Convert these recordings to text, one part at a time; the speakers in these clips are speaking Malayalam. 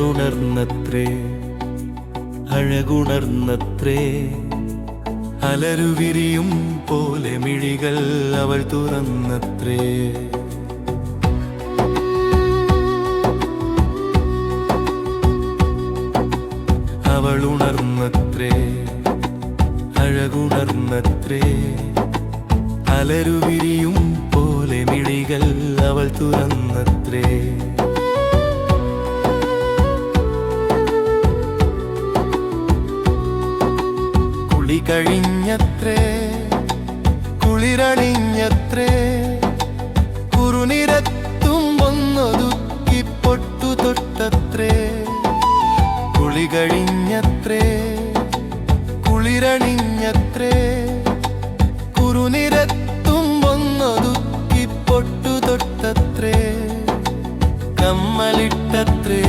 അവളുണർന്നത്രേ അഴകുണർന്നത്രേ. അലരുവിരിയും പോലെ മിഴികൾ അവൾ തുറന്നത്രേ. അവൾ ഉണർന്നത്രേ അഴകുണർന്നത്രേ. അലരുവിരിയും പോലെ മിഴികൾ അവൾ തുറന്നത്രേ. കഴിഞ്ഞത്രേ കുളിരണിഞ്ഞത്രേ കുറുനിരത്തും ഒന്നൊതുക്കി പൊട്ടു തൊട്ടത്രേ. കുളി കഴിഞ്ഞത്രേ കുളിരണിഞ്ഞത്രേ കുറുനിരത്തുമ്പൊന്നൊതുക്കിപ്പൊട്ടു തൊട്ടത്രേ. കമ്മലിട്ടത്രേ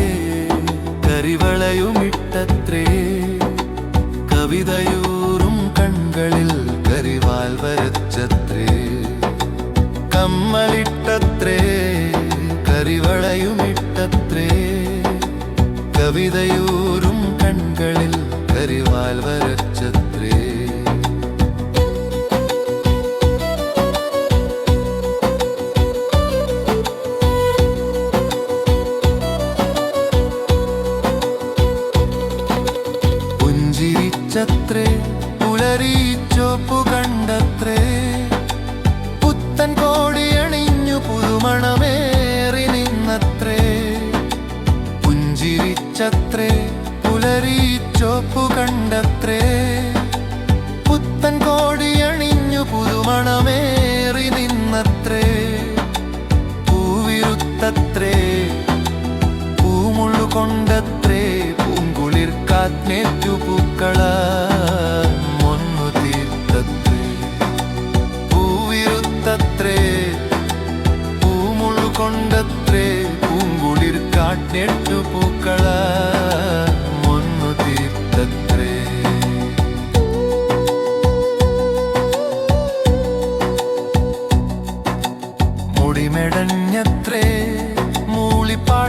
കരിവളയുമിട്ടത്രേ. കവിതയൂറും കൺകളിൽ കരിവാൽ വരച്ചത്രേ. പുഞ്ചിരിച്ചത്രേ പുലരീച്ചോപ്പു കണ്ടത്രേ. പുത്തൻ കോടിയണിഞ്ഞു പുതുമണമേറി പുഞ്ചിരിച്ചത്രേ പുലരീച്ചോപ്പു കണ്ടത്രേ.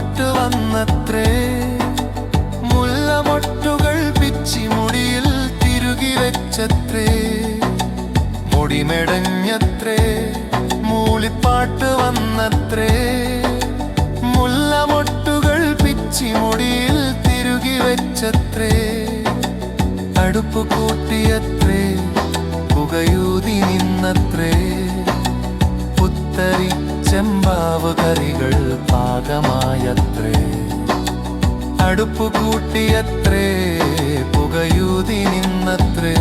മൂളിപ്പാട്ട് വന്നത്രേ. മുല്ലമൊട്ടുകൾ പിച്ചി മുടിയിൽ തിരുകി വെച്ചത്രേ. മുടിമെടഞ്ഞത്രേ മൂളിപ്പാട്ട് വന്നത്രേ. മുല്ലമൊട്ടുകൾ പിച്ചി മുടിയിൽ തിരുകി വെച്ചത്രേ. അടുപ്പ് കൂട്ടിയത്രേ പുകയൂതി നിന്നത്രേ. പാകമായത്രേ അടുപ്പു കൂട്ടിയത്രേ പുകയൂതി നിന്നത്രേ.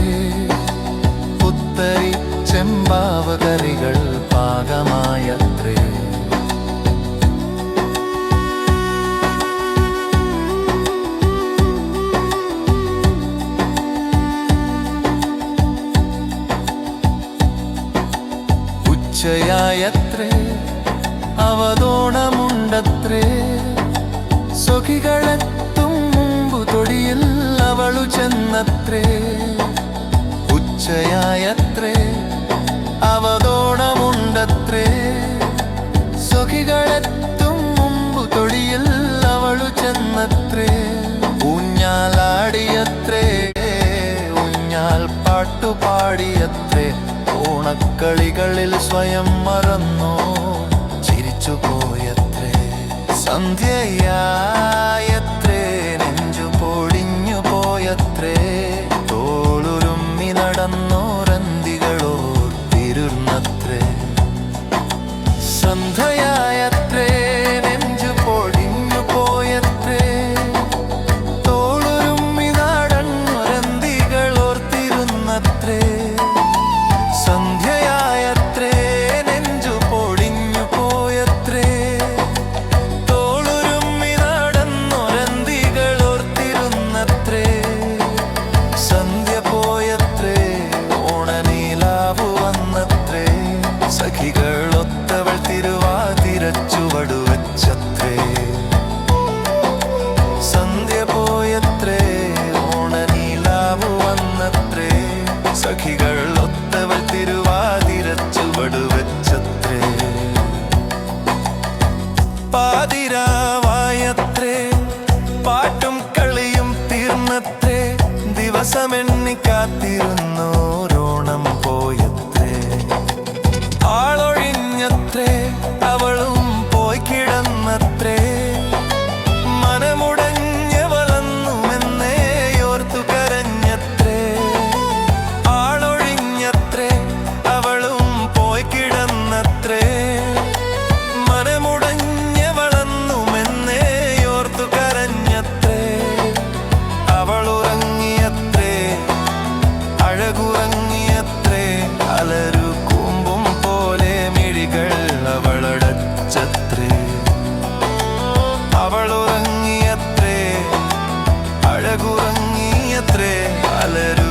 പുത്തരി ചെമ്പാവകറികൾ പാകമായത്രേ. ഉച്ചയായത്രേ അവതോണമുണ്ടത്രേ സ്വകികളെത്തും മുമ്പു തൊടിയിൽ അവളു ചെന്നത്രേ. ഉച്ചയായത്രേ അവതോണമുണ്ടത്രേ. സുഖികളെത്തും മുമ്പു തൊടിയിൽ അവളു ചെന്നത്രേ. ഊഞ്ഞാലാടിയത്രേ ഊഞ്ഞാൽ പാട്ടുപാടിയത്രേ. ഓണക്കളികളിൽ സ്വയം മറന്നോ ചിരിച്ചു പോയത്രേ സന്ധ്യയായത്രേ പാതിരാവായത്രേ പാട്ടും കളിയും തീർന്നത്രേ ദിവസമെണ്ണി കാത്തിരുന്നോ. I let